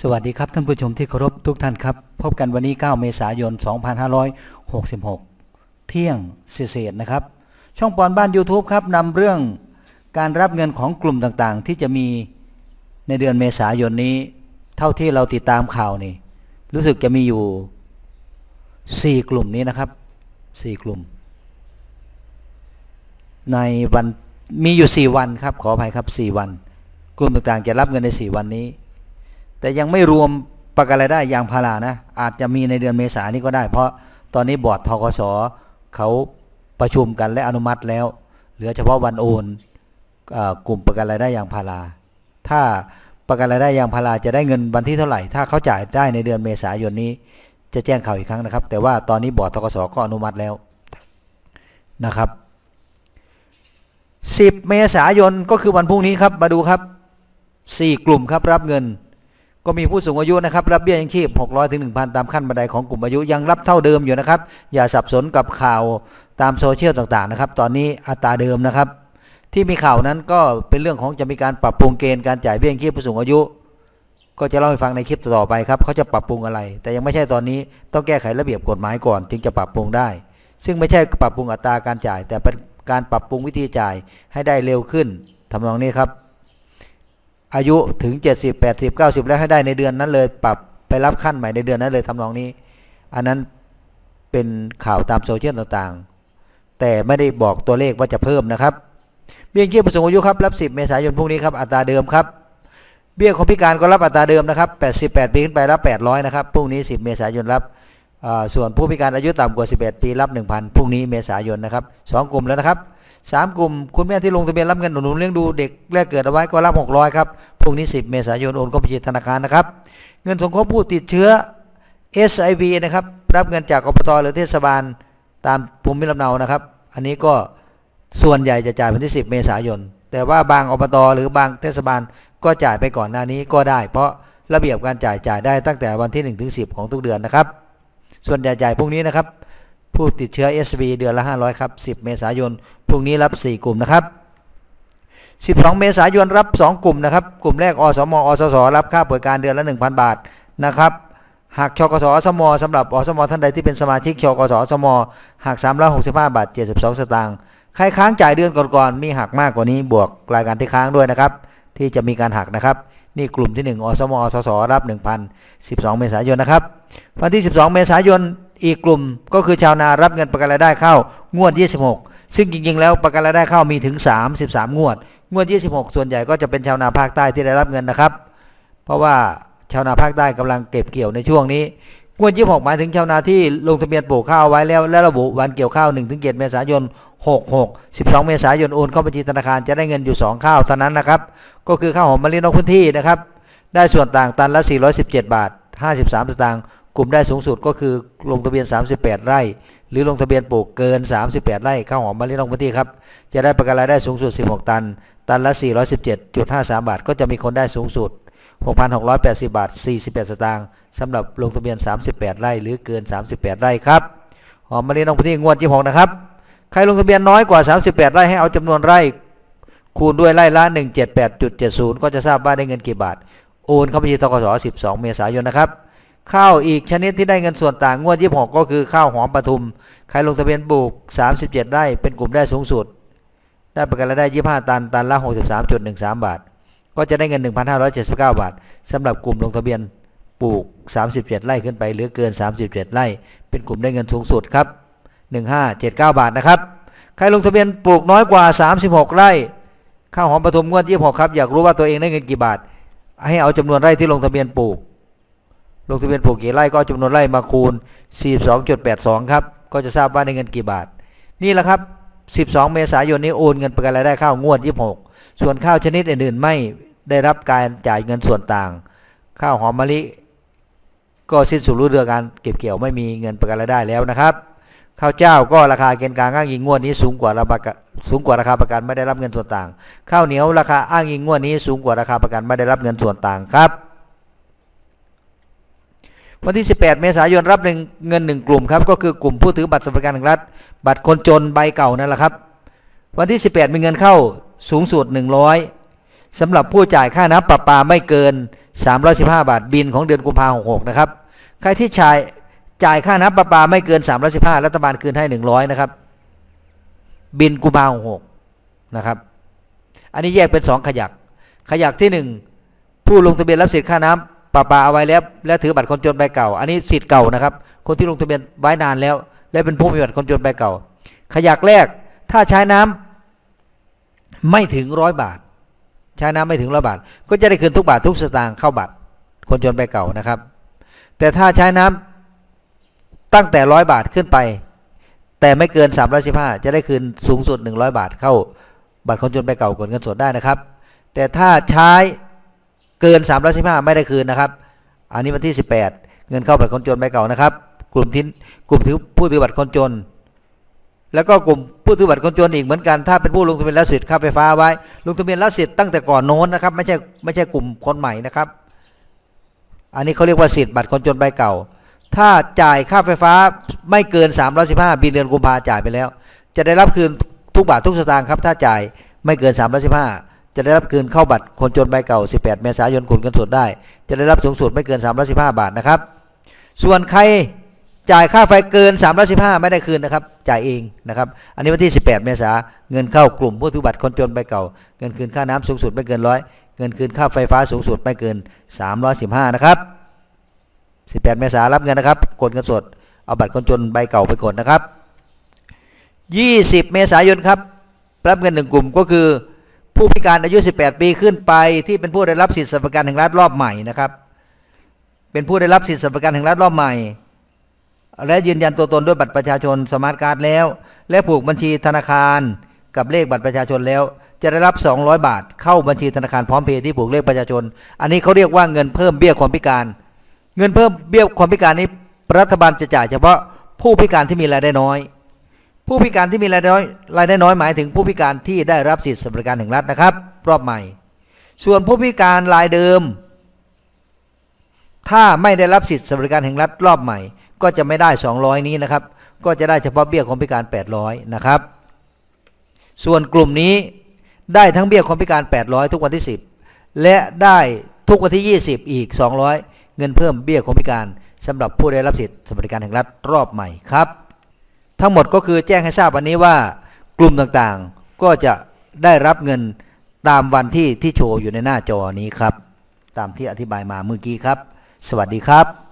สวัสดีครับท่านผู้ชมที่เคารพทุกท่านครับ พบกันวันนี้ 9 เมษายน 2566 เที่ยงเศษนะครับ ช่องปอนบ้าน YouTube ครับนำเรื่องการรับเงินของกลุ่มต่างๆ ที่จะมีในเดือนเมษายนนี้ เท่าที่เราติดตามข่าวนี่ รู้สึกจะมีอยู่ 4 กลุ่มนี้นะครับ 4 กลุ่ม ในวันมีอยู่ 4 วันครับขออภัยครับ 4 วัน กลุ่มต่างๆ จะรับเงินใน 4 วันนี้ แต่ยังไม่รวมประกันรายได้ยางพารานะ อาจจะมีในเดือนเมษายนนี้ก็ได้ เพราะตอนนี้บอร์ดทกสเขาประชุมกันและอนุมัติแล้ว เหลือเฉพาะวันโอนอกลุ่มประกันรายได้ยางพารา ถ้าประกันรายได้ยางพาราจะได้เงินวันที่เท่าไหร่ ถ้าเขาจ่ายได้ในเดือนเมษายนนี้ จะแจ้งข่าวอีกครั้งนะครับ แต่ว่าตอนนี้บอร์ดทกสก็อนุมัติแล้วนะครับ 10 เมษายนก็คือวันพรุ่งนี้ครับ มาดูครับ 4 กลุ่มครับรับเงิน ก็มีผู้สูงอายุนะครับรับเบี้ยยังชีพ 600ถึง1,000 ตามขั้นบันไดของกลุ่มอายุยังรับเท่าเดิมอยู่นะครับ อย่าสับสนกับข่าวตามโซเชียลต่างๆนะครับ ตอนนี้อัตราเดิมนะครับ ที่มีข่าวนั้นก็เป็นเรื่องของจะมีการปรับปรุงเกณฑ์การจ่ายเบี้ยยังชีพผู้สูงอายุ ก็จะเล่าให้ฟังในคลิปต่อไปครับเขาจะปรับปรุงอะไร แต่ยังไม่ใช่ตอนนี้ต้องแก้ไขระเบียบกฎหมายก่อน จึงจะปรับปรุงได้ ซึ่งไม่ใช่ปรับปรุงอัตราการจ่าย แต่เป็นการปรับปรุงวิธีจ่ายให้ได้เร็วขึ้นทำนองนี้ครับ อายุถึง 70 80 90 แล้วให้ได้ในเดือนนั้นเลย ปรับไปรับขั้นใหม่ในเดือนนั้นเลยทำนองนี้ อันนั้นเป็นข่าวตามโซเชียลต่างๆ แต่ไม่ได้บอกตัวเลขว่าจะเพิ่มนะครับ เบี้ยยังชีพผู้สูงอายุครับรับ 10 เมษายนพรุ่งนี้ครับอัตราเดิมครับ เบี้ยของพิการก็รับอัตราเดิมนะครับ 88 ปีขึ้นไปรับ 800 นะครับพรุ่งนี้ 10 เมษายนรับส่วนผู้พิการอายุต่ำกว่า 11 ปีรับ 1,000พรุ่งนี้เมษายนนะครับสองกลุ่มแล้วนะครับ สามกลุ่มคุณแม่ที่ลงทะเบียนรับเงินหนุนเลี้ยงดูเด็กแรกเกิดเอาไว้ก็รับ 600 ครับพรุ่งนี้ 10 เมษายนโอนเข้าบัญชีธนาคารนะครับ เงินสงเคราะห์ผู้ติดเชื้อ SIV นะครับ รับเงินจากอบตหรือเทศบาลตามภูมิลำเนานะครับ อันนี้ก็ส่วนใหญ่จะจ่ายวันที่ 10 เมษายน แต่ว่าบางอบตหรือบางเทศบาลก็จ่ายไปก่อนหน้านี้ก็ได้ เพราะระเบียบการจ่ายจ่ายได้ตั้งแต่วันที่1ถึง10 ของทุกเดือนนะครับ ส่วนใหญ่จ่ายพรุ่งนี้นะครับ ผู้ติดเชื้อ SV เดือนละ 500 ครับ 10 เมษายน พรุ่งนี้รับ 4 กลุ่มนะครับ 12 เมษายนรับ 2 กลุ่มนะครับ กลุ่มแรก อสม อสส รับค่าเปิการเดือนละ 1,000 บาทนะครับ หากชกสอสมสำหรับอสมท่านใดที่เป็นสมาชิกชกสอสมหัก365บาท72 สตางค์ ใครค้างจ่ายเดือนก่อนๆ มีหักมากกว่านี้ บวกรายการที่ค้างด้วยนะครับ ที่จะมีการหักนะครับนี่กลุ่มที่ 1 อสมอสสรับ 1,000 12 เมษายนนะครับ วันที่ 12 เมษายน อีกกลุ่มก็คือชาวนารับเงินประกันรายได้เข้างวด 26 ซึ่งจริงๆ แล้วประกันรายได้เข้ามีถึง 33 งวด งวด 26 ส่วนใหญ่ก็จะเป็นชาวนาภาคใต้ที่ได้รับเงินนะครับ เพราะว่าชาวนาภาคใต้กำลังเก็บเกี่ยวในช่วงนี้ งวด 26 หมายถึงชาวนาที่ลงทะเบียนปลูกข้าวไว้แล้ว และระบุวันเกี่ยวข้าว 1-7 เมษายน 66 12 เมษายนโอนเข้าบัญชีธนาคารจะได้เงินอยู่ 2 ข้าวเท่านั้นนะครับ ก็คือข้าวหอมมะลินอกพื้นที่นะครับ ได้ส่วนต่างตันละ 417 บาท 53 สตางค์ กลุ่มได้สูงสุดก็คือลงทะเบียน 38 ไร่ หรือลงทะเบียนปลูกเกิน 38 ไร่ข้าวหอมมะลินอกพื้นที่ครับจะได้ประกันรายได้สูงสุด 16 ตัน ตันละ 417.53 บาท ก็จะมีคนได้สูงสุด 6,680 บาท41สตางค์สำหรับลงทะเบียน 38 ไร่ หรือเกิน 38 ไร่ครับหอมมะลินอกพื้นที่งวดที่6นะครับใครลงทะเบียนน้อยกว่า 38 ไร่ให้เอาจำนวนไร่คูณด้วยไร่ละ 178.70 ก็จะทราบว่าได้เงินกี่บาท โอนเข้าบัญชีธกส12 เมษายนนะครับ ข้าวอีกชนิดที่ได้เงินส่วนต่างงวด26ก็คือข้าวหอมปทุม ใครลงทะเบียนปลูก 37 ไร่เป็นกลุ่มได้สูงสุด ได้ประกันรายได้ 25 ตัน ตันละ 63.13 บาท ก็จะได้เงิน 1,579 บาทสำหรับกลุ่มลงทะเบียนปลูก 37 ไร่ขึ้นไป หรือเกิน 37 ไร่ เป็นกลุ่มได้เงินสูงสุดครับ 1579 บาทนะครับ ใครลงทะเบียนปลูกน้อยกว่า 36 ไร่ ข้าวหอมปทุมงวด26ครับ อยากรู้ว่าตัวเองได้เงินกี่บาท ให้เอาจำนวนไร่ที่ลงทะเบียนปลูก ลงทะเบียนปลูกกี่ไร่ก็เอาจำนวนไร่มาคูณ 42.82 ครับ ก็จะทราบว่าได้เงินกี่บาท นี่แหละครับ 12 เมษายนนี้โอนเงินประกันรายได้ข้าวงวด 26 ส่วนข้าวชนิดอื่นๆ ไม่ได้รับการจ่ายเงินส่วนต่าง ข้าวหอมมะลิ ก็สิ้นสุดฤดูการเก็บเกี่ยวไม่มีเงินประกันรายได้แล้วนะครับ ข้าวเจ้าก็ราคาเกณฑ์กลางอ้างอิงงวดนี้สูงกว่าราคาสูงกว่าราคาประกันไม่ได้รับเงินส่วนต่าง ข้าวเหนียวราคาอ้างอิงงวดนี้สูงกว่าราคาประกันไม่ได้รับเงินส่วนต่างครับ วันที่ 18 เมษายนรับเงินหนึ่งกลุ่มครับก็คือกลุ่มผู้ถือบัตรสวัสดิการแห่งรัฐ บัตรคนจนใบเก่านั่นแหละครับ วันที่ 18 มีเงินเข้าสูงสุด 100สำหรับผู้จ่ายค่าน้ำประปาไม่เกิน 315 บาทบินของเดือนกุมภาพันธ์66 นะครับ ใครที่จ่ายจ่ายค่าน้ำประปาไม่เกิน 315 รัฐบาลคืนให้ 100 นะครับ บินกุมภาพันธ์66 นะครับ อันนี้แยกเป็น 2 ขยัก ขยักที่ 1 ผู้ลงทะเบียนรับสิทธิ์ค่าน้ำ ปะปาเอาไว้แล้ว และถือบัตรคนจนใบเก่า อันนี้สิทธิ์เก่านะครับ คนที่ลงทะเบียนไว้นานแล้ว และเป็นผู้มีบัตรคนจนใบเก่า ขยักแรก ถ้าใช้น้ำไม่ถึงร้อยบาท ใช้น้ำไม่ถึงร้อยบาท ก็จะได้คืนทุกบาททุกสตางค์เข้าบัตรคนจนใบเก่านะครับ แต่ถ้าใช้น้ำตั้งแต่ร้อยบาทขึ้นไป แต่ไม่เกิน315จะได้คืนสูงสุด 100 บาทเข้าบัตรคนจนใบเก่ากดเงินสดได้นะครับ แต่ถ้าใช้ เกิน 315 ไม่ได้คืนนะครับ อันนี้วันที่ 18 เงินเข้าบัตรคนจนใบเก่านะครับ กลุ่มที่กลุ่มถือผู้ถือบัตรคนจน แล้วก็กลุ่มผู้ถือบัตรคนจนอีกเหมือนกันถ้าเป็นผู้ลงทะเบียนรับสิทธิ์ค่าไฟฟ้าไว้ ลงทะเบียนรับสิทธิ์ตั้งแต่ก่อนโน้นนะครับไม่ใช่ไม่ใช่กลุ่มคนใหม่นะครับ อันนี้เขาเรียกว่าสิทธิ์บัตรคนจนใบเก่า ถ้าจ่ายค่าไฟฟ้าไม่เกิน 315บินเดือนกุมภาจ่ายไปแล้ว จะได้รับคืนทุกบาททุกสตางค์ครับถ้าจ่ายไม่เกิน 315 จะได้รับคืนเข้าบัตรคนจนใบเก่า 18 เมษายนกดเงินสดได้ จะได้รับสูงสุดไม่เกิน 315 บาทนะครับ ส่วนใครจ่ายค่าไฟเกิน 315 ไม่ได้คืนนะครับ จ่ายเองนะครับ อันนี้วันที่ 18 เมษาเงินเข้ากลุ่มผู้ถือบัตรคนจนใบเก่า เงินคืนค่าน้ำสูงสุดไม่เกินร้อยเงินคืนค่าไฟฟ้าสูงสุดไม่เกิน 315 นะครับ 18 เมษารับเงินนะครับ กดเงินสด เอาบัตรคนจนใบเก่าไปกดนะครับ 20 เมษายนครับ รับเงินหนึ่งกลุ่มก็คือ ผู้พิการอายุ 18 ปีขึ้นไป ที่เป็นผู้ได้รับสิทธิสวัสดิการแห่งรัฐรอบใหม่นะครับ เป็นผู้ได้รับสิทธิสวัสดิการแห่งรัฐรอบใหม่ และยืนยันตัวตนด้วยบัตรประชาชนสมาร์ทการ์ดแล้ว และผูกบัญชีธนาคารกับเลขบัตรประชาชนแล้ว จะได้รับ 200 บาท เข้าบัญชีธนาคารพร้อมเพย์ที่ผูกเลขประชาชน อันนี้เขาเรียกว่าเงินเพิ่มเบี้ยความพิการ เงินเพิ่มเบี้ยความพิการนี้รัฐบาลจะจ่ายเฉพาะผู้พิการที่มีรายได้น้อย ผู้พิการที่มีรายได้น้อยรายได้น้อยหมายถึงผู้พิการที่ได้รับสิทธิสวัสดิการแห่งรัฐนะครับ รอบใหม่ ส่วนผู้พิการรายเดิม ถ้าไม่ได้รับสิทธิสวัสดิการแห่งรัฐรอบใหม่ ก็จะไม่ได้ 200 นี้นะครับ ก็จะได้เฉพาะเบี้ยคนพิการ 800 นะครับ ส่วนกลุ่มนี้ได้ทั้งเบี้ยคนพิการ 800 ทุกวันที่ 10 และได้ทุกวันที่ 20 อีก 200 เงินเพิ่มเบี้ยคนพิการสำหรับผู้ได้รับสิทธิสวัสดิการแห่งรัฐรอบใหม่ครับ ทั้งหมดก็คือแจ้งให้ทราบวันนี้ว่ากลุ่มต่างๆ ก็จะได้รับเงินตามวันที่ที่โชว์อยู่ในหน้าจอนี้ครับ ตามที่อธิบายมาเมื่อกี้ครับ สวัสดีครับ